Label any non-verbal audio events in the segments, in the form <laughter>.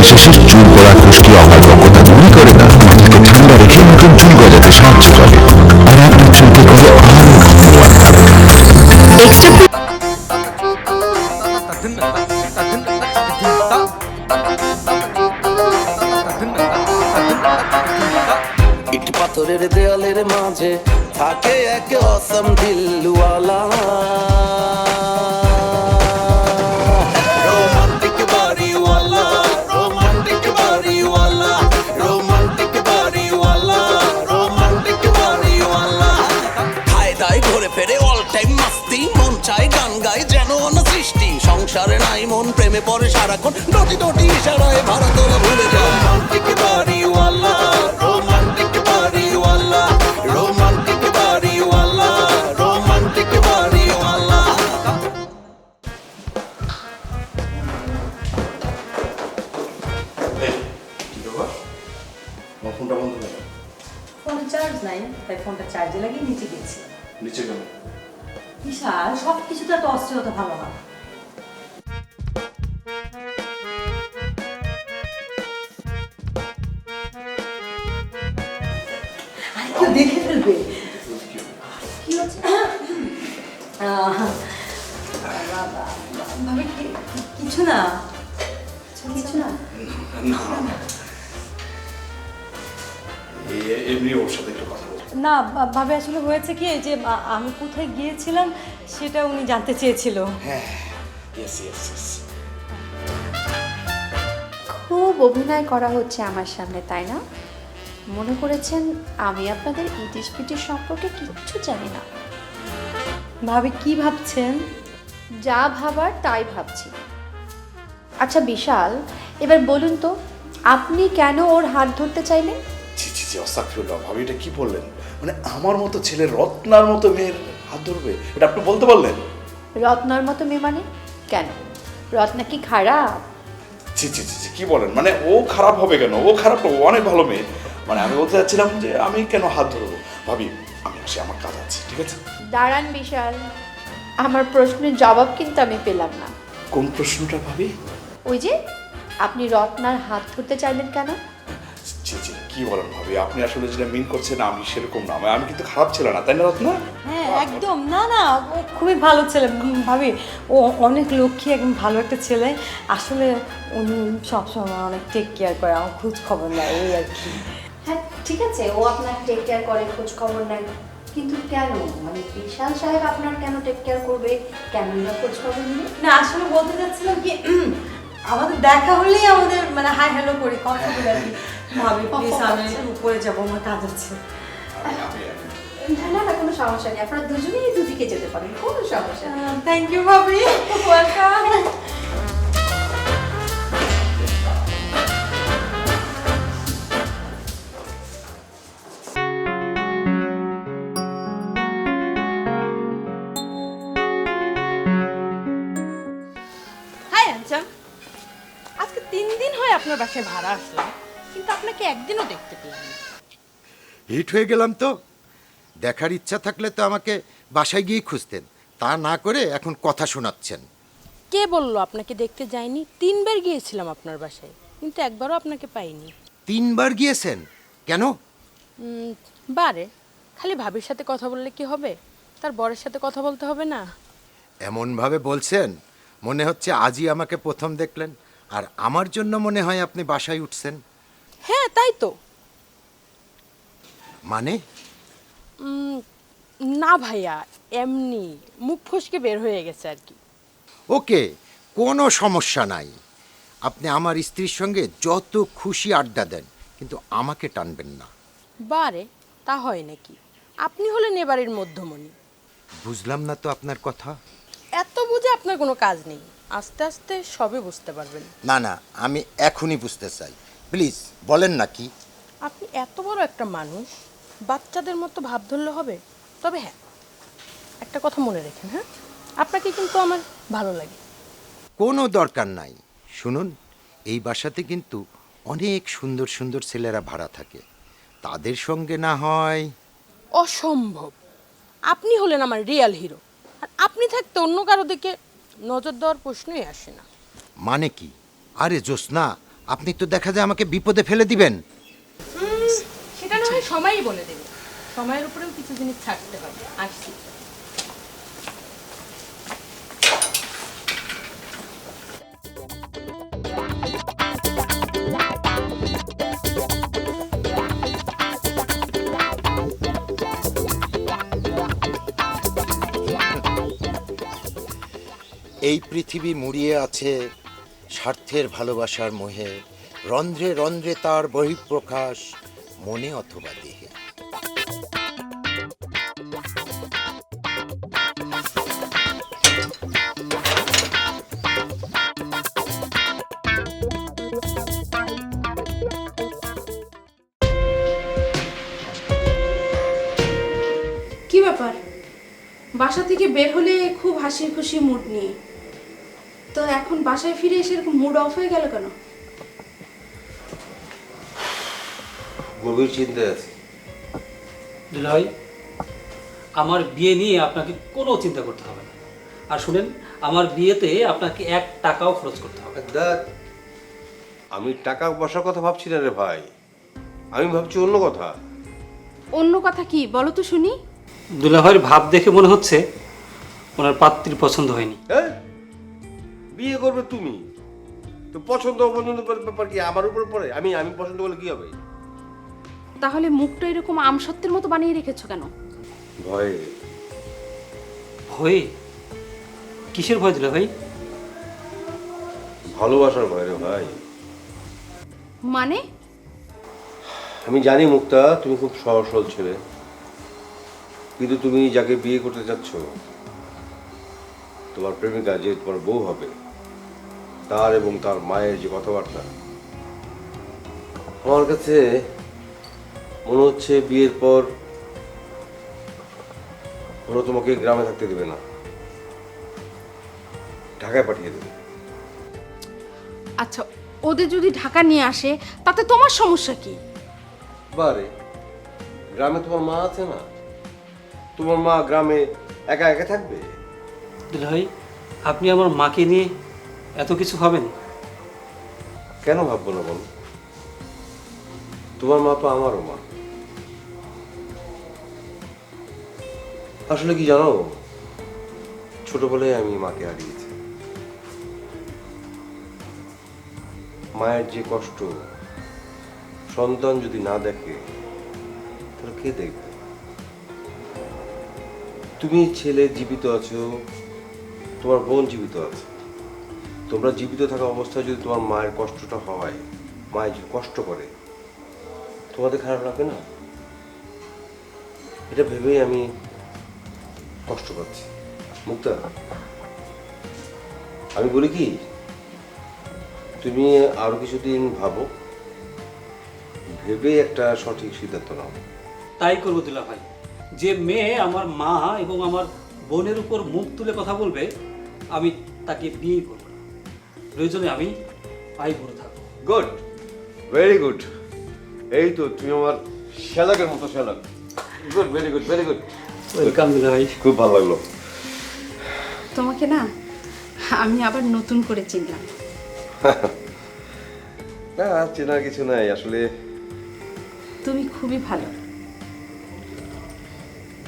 মহিলা চুল পড়া খুশকি বকতা দূরই করে না মাথাকে ঠান্ডা রেখে নতুন চুল গজাতে সাহায্য করে। আর আপনার চুলকে করে আরও ঘন ইট পাথরের দেয়ালের মাঝে থাকে এক অসম দিলওয়ালা সংসারে নাই মন প্রেমে পড়ে সারাক্ষণ। ডটি ডটি ইশারায় ভাড়া তোলা ভুলে যায় রোমান্টিক বাড়িওয়ালা রোমান্টিক বাড়িওয়ালা রোমান্টিক বাড়িওয়ালা রোমান্টিক বাড়িওয়ালা ফোনটা বন্ধ করে দাও। ফোনে চার্জ নাই তাই ফোনটা চার্জে লাগিয়ে নিচে গেছি। নিচে কেন? বিশাল সব কিছুতে এত অস্থিরতা ভালো না। কি হচ্ছে কিছু না কিছু না এমনি ওর সাথে একটু কথা না ভাবে আসলে হয়েছে কি যে আমি কোথায় গিয়েছিলাম সেটা উনি জানতে চেয়েছিল। হ্যাঁ খুব অভিনয় করা হচ্ছে আমার সামনে তাই না? মনে করেছেন আমি আপনাদের ইটিস পিটিস সম্পর্কে কিচ্ছু জানি না। ভাবে কি ভাবছেন? যা ভাবার তাই ভাবছি। আচ্ছা বিশাল এবার বলুন তো আপনি কেন ওর হাত ধরতে চাইলেন? ছি ছি ভাবি এটা কি বললেন? মানে আমার মতো ছেলে রত্নার মতো মেয়ের হাত ধরবে? এটা আপনি বলতে পারলেন? রত্নার মতো মেয়ে মানে? কেন? রত্না কি খারাপ? ছি ছি ছি ছি, কি বলেন? মানে ও খারাপ হবে কেন? ও খারাপ না, ও অনেক ভালো মেয়ে। মানে আমি বলতে চাচ্ছিলাম যে আমি কেন হাত ধরবো? ভাবি আমি আসি আমার কাজ আছে ঠিক আছে? দাঁড়ান বিশাল আমার প্রশ্নের জবাব কিন্তু আমি পেলাম না। কোন প্রশ্নটা ভাবি? ওই যে আপনি রত্নার হাত ধরতে চাইলেন কেন? ছি ছি কি বলেন ভাবি আপনি আসলে যেটা মিন করছেন আমি সেরকম না আমি- আমি কিন্তু খারাপ ছেলে না তাই না রত্না? হ্যাঁ একদম না না ও খুবই ভালো ছেলে উম, ভাবি ও অনেক লক্ষ্মী একদম ভালো একটা ছেলে আসলে উনি সবসময় অনেক টেক কেয়ার করে আমার খোঁজ খবর নেয় এই আর কি। হ্যাঁ ঠিক আছে ও আপনার টেক কেয়ার করে খোঁজ খবর নেন কিন্তু কেন? মানে বিশাল সাহেব আপনার কেন টেক কেয়ার করবে? কেন না খোঁজ খবর নেবে? না আসলে বলতে চাচ্ছিলাম কি আমাদের দেখা হলেই আমাদের মানে হাই হ্যালো করি কথা বলে আর কি। ভাবি প্লিজ আমি উপরে যাব আমার কাজ আছে। না না না কোনো সমস্যা নেই আপনারা দুজনেই দুদিকে যেতে পারেন কোনো সমস্যা থ্যাংক ইউ ভাবি। ওয়েলকাম <laughs> হাই আনসাম আজকে তিন দিন হয় আপনার বাসায় ভাড়া আসলাম কিন্তু আপনাকে একদিনও দেখতে পেলাম হিট হয়ে গেলাম তো। দেখার ইচ্ছা থাকলে তো আমাকে বাসায় গিয়ে খুঁজতেন। তা না করে এখন কথা শোনাচ্ছেন। কে বলল আপনাকে দেখতে যাইনি তিনবার গিয়েছিলাম আপনার বাসায় কিন্তু একবারও আপনাকে পাইনি। তিনবার গিয়েছেন? কেন? বারে। খালি ভাবির সাথে কথা বললে কি হবে? তার বরের সাথে কথা বলতে হবে না। এমনভাবে বলছেন? মনে হচ্ছে আজই আমাকে প্রথম দেখলেন আর আমার জন্য মনে হয় আপনি বাসায় উঠছেন। হ্যাঁ তাই তো। মানে? না ভাইয়া এমনি মুখ ফসকে বের হয়ে গেছে আর কি। ওকে কোনো সমস্যা নাই। আপনি আমার স্ত্রীর সঙ্গে যত খুশি আড্ডা দেন কিন্তু আমাকে টানবেন না। বারে তা হয় নাকি? আপনি হলেন এবারের মধ্যমণি। বুঝলাম না তো আপনার কথা। আপনার কোনো কাজ নেই। আস্তে আস্তে সবে বুঝতে পারবেন। না না আমি এখনই বুঝতে চাই। প্লিজ বলেন না কি? আপনি এত বড় একটা মানুষ বাচ্চাদের মতো ভাব ধরলে হবে? তবে হ্যাঁ একটা কথা মনে রেখেন হ্যাঁ? আপনাকে কিন্তু আমার ভালো লাগে। কোনো দরকার নাই। শুনুন এই বাসাতে কিন্তু অনেক সুন্দর সুন্দর ছেলেরা ভাড়া থাকে। তাদের সঙ্গে না হয় অসম্ভব। আপনি হলেন আমার রিয়াল হিরো। আর আপনি থাকতে অন্য কারও দিকে নজর দেওয়ার প্রশ্নই আসে না। মানে কি? আরে জোসনা আপনি তো দেখা যায় আমাকে বিপদে ফেলে দিবেন। সেটা না হয় সময়ই বলে দেবে। সময়ের উপরেও কিছু জিনিস থাকতে হবে। আসছি। এই পৃথিবী মুড়িয়ে আছে স্বার্থের ভালোবাসার মোহে, রন্ধ্রে রন্ধ্রে তার বহিঃপ্রকাশ মনে অথবা দেহে। কি ব্যাপার? বাসা থেকে বের হলে খুব হাসি খুশি মুড নিয়ে। তো এখন বাসায় ফিরে এসে এরকম মুড অফ হয়ে গেল কেন? গভীর চিন্তায় আছি। দুলাভাই আমার বিয়ে নিয়ে আপনাকে কোনো চিন্তা করতে হবে না। আর শুনেন আমার বিয়েতে আপনাকে এক টাকাও খরচ করতে হবে। দেখ আমি টাকা বসার কথা ভাবছি না রে ভাই। আমি ভাবছি অন্য কথা। অন্য কথা কি? বলো তো শুনি। দুলাভাইয়ের ভাব দেখে মনে হচ্ছে ওনার পাত্রীর পছন্দ হয়নি। হ্যাঁ বিয়ে করবে তুমি। তো পছন্দ অপছন্দ ব্যাপার কি আমার উপর পড়ে? আমি আমি পছন্দ করলে কি হবে? তাহলে মুখটা এরকম আমসত্বের মতো বানিয়ে রেখেছো কেন? ভয়ে। ভয়ে? কিসের ভয় দুলাভাই ভালোবাসার ভয় রে ভাই। মানে? আমি জানি মুক্তা তুমি খুব সহজ সরল ছেলে। কিন্তু তুমি যাকে বিয়ে করতে চাচ্ছ তোমার প্রেমিকা যে তোমার বউ হবে তার এবং তার মায়ের যে কথাবার্তা। আমার কাছে মনে হচ্ছে বিয়ের পর ওরা তোমাকে গ্রামে থাকতে দেবে না। ঢাকায় পাঠিয়ে দেবে। আচ্ছা ওদের যদি ঢাকা নিয়ে আসে তাতে তোমার সমস্যা কি? বারে গ্রামে তোমার মা আছে না? তোমার মা গ্রামে একা একা থাকবে? দুলাভাই আপনি আমার মাকে নিয়ে এত কিছু ভাবেন? কেন ভাববো না বল? তোমার মা তো আমারও মা। আসলে কি জানো? ছোটবেলায় আমি মাকে হারিয়েছি। মায়ের যে কষ্ট, সন্তান যদি না দেখে, তাহলে কে দেখবে? তুমি ছেলে জীবিত আছো, তোমার বোন জীবিত আছে। তোমরা জীবিত থাকা অবস্থায় যদি তোমার মায়ের কষ্টটা হয়, মায়ের কষ্ট করে, তোমাদের খারাপ লাগবে না? এটা ভেবেই আমি কষ্ট পাচ্ছি। মুক্তা, আমি বলি কি, তুমি আরও কিছুদিন ভাবো ভেবে একটা সঠিক সিদ্ধান্ত নাও। তাই করব দিলা ভাই। যে মেয়ে আমার মা এবং আমার বোনের উপর মুখ তুলে কথা বলবে, আমি তাকে বিয়ে করব। প্রয়োজনে আমি পাই করে থাকব। Good very good. এই তো তুমি আমার শ্যালকের মতো শ্যালক। Good very good very good. Welcome দুলাভাই খুব ভালো লাগল। তোমাকে না আমি আবার নতুন করে চিনলাম। না চেনার কিছু নাই আসলে তুমি খুবই ভালো।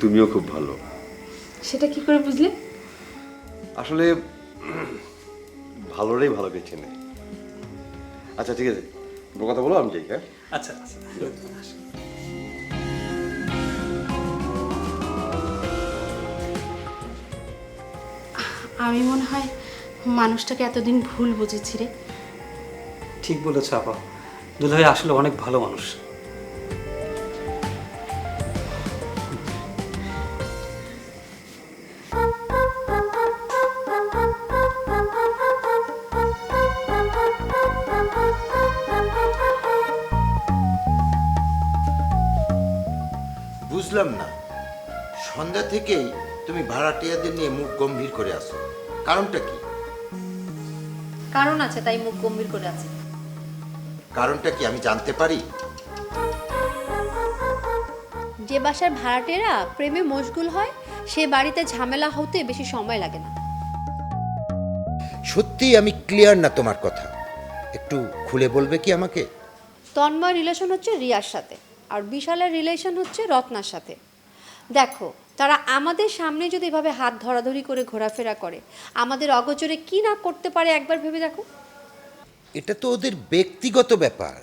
তুমিও খুব ভালো। সেটা কি করে বুঝলে? আসলে ভালোটাই ভালো বেছে নেয়। আচ্ছা ঠিক আছে। কথা বলো আমি যাই হ্যাঁ? আচ্ছা আচ্ছা। আমি মনে হয় মানুষটাকে এতদিন ভুল বুঝেছি রে। ঠিক বলেছ আপা। দুলাভাই আসলে অনেক ভালো মানুষ। থেকেই তুমি ভাড়াটিয়াদের নিয়ে মুখ গম্ভীর করে আসো কারণটা কি? কারণ আছে তাই মুখ গম্ভীর করে আছে। কারণটা কি আমি জানতে পারি? যে বাসার ভাড়াটেরা প্রেমে মশগুল হয় সে বাড়িতে ঝামেলা হতে বেশি সময় লাগে না। সত্যিই আমি ক্লিয়ার না তোমার কথা। একটু খুলে বলবে কি আমাকে? তন্ময় রিলেশন হচ্ছে রিয়ার সাথে আর বিশালের রিলেশন হচ্ছে রত্নার সাথে। দেখো তারা আমাদের সামনে যদি এভাবে হাত ধরাধরি করে ঘোরাফেরা করে আমাদের অগোচরে কি না করতে পারে একবার ভেবে দেখো? এটা তো ওদের ব্যক্তিগত ব্যাপার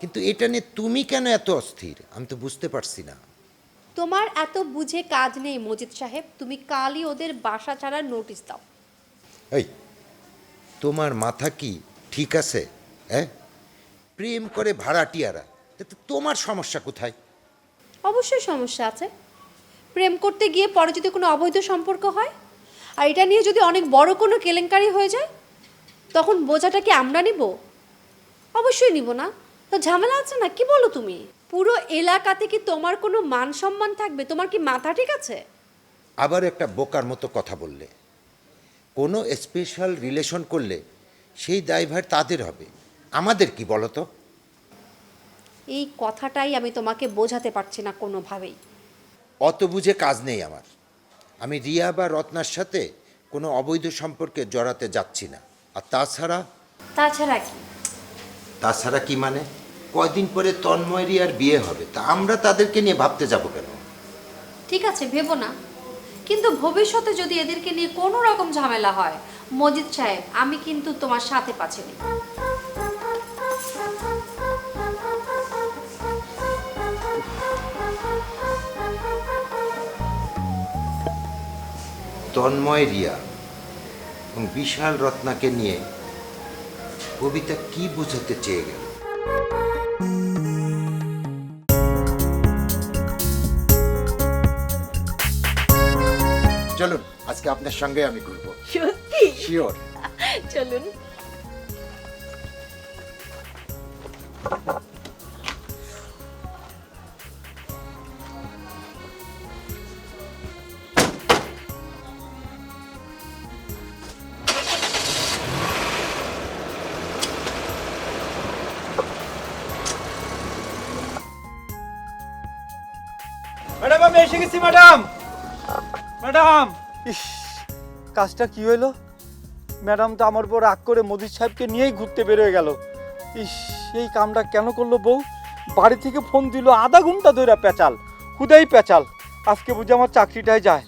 কিন্তু এটা নিয়ে তুমি কেন এত অস্থির? আমি তো বুঝতে পারছি না। তোমার এত বুঝে কাজ নেই মজিদ সাহেব তুমি কালই ওদের বাসা ছাড়ার নোটিশ দাও। এই তোমার মাথা কি ঠিক আছে হ্যাঁ? প্রেম করে ভাড়াটিয়ারা তোমার সমস্যা কোথায়? অবশ্যই সমস্যা আছে। প্রেম করতে গিয়ে পরে যদি কোনো অবৈধ সম্পর্ক হয়? আর এটা নিয়ে যদি অনেক বড় কোনো কেলেঙ্কারি হয়ে যায় তখন বোঝাটা কি আমরা নিব? অবশ্যই নিব না। তো ঝামেলা আছে না? কি বলো তুমি? পুরো এলাকাতে কি তোমার কোনো মান সম্মান থাকবে? তোমার কি মাথা ঠিক আছে? আবার একটা বোকার মতো কথা বললে। কোনো স্পেশাল রিলেশন করলে সেই দায়ভার তাদের হবে। আমাদের কি বলো তো? এই কথাটাই আমি তোমাকে বোঝাতে পারছি না কোনোভাবেই। অত বুঝে কাজ নেই আমার। আমি রিয়া বা রত্নার সাথে কোনো অবৈধ সম্পর্কে জড়াতে যাচ্ছি না। আর তাছাড়া? তাছাড়া কি? তাছাড়া কি মানে? কয়দিন পরে তন্ময় রিয়ার বিয়ে হবে। তা আমরা তাদেরকে নিয়ে ভাবতে যাব কেন? ঠিক আছে ভেবো না। কিন্তু ভবিষ্যতে যদি এদেরকে নিয়ে কোনো রকম ঝামেলা হয় মজিদ সাহেব আমি কিন্তু তোমার সাথে পাচ্ছি নেই তন্ময় রিয়া এবং বিশাল রত্নাকে নিয়ে কবিতা কি বোঝাতে চেয়ে গেল? চলুন আজকে আপনার সঙ্গে আমি ঘুরবো। সত্যি? শিওর চলুন। আমি এসে গেছি ম্যাডাম। ম্যাডাম। ইস কাজটা কি হলো ম্যাডাম তো আমার উপর রাগ করে মোদির সাহেবকে নিয়েই ঘুরতে বেরোয় গেল। ইস এই কামটা কেন করল বউ? বাড়ি থেকে ফোন দিল আধা ঘণ্টা ধরে পেঁচাল হুদাই পেঁচাল। আজকে বুঝে আমার চাকরিটাই যায়।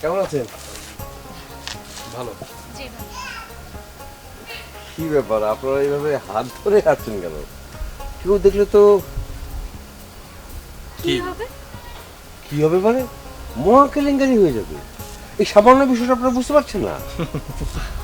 কেমন আছেন? ভালো। কি ব্যাপার আপনারা এইভাবে হাত ধরে আছেন কেন? কেউ দেখলে তো কি? হবে? কি হবে মানে? মহা কেলেঙ্কারি হয়ে যাবে। এই সামান্য বিষয়টা আপনারা বুঝতে পারছেন না? <laughs>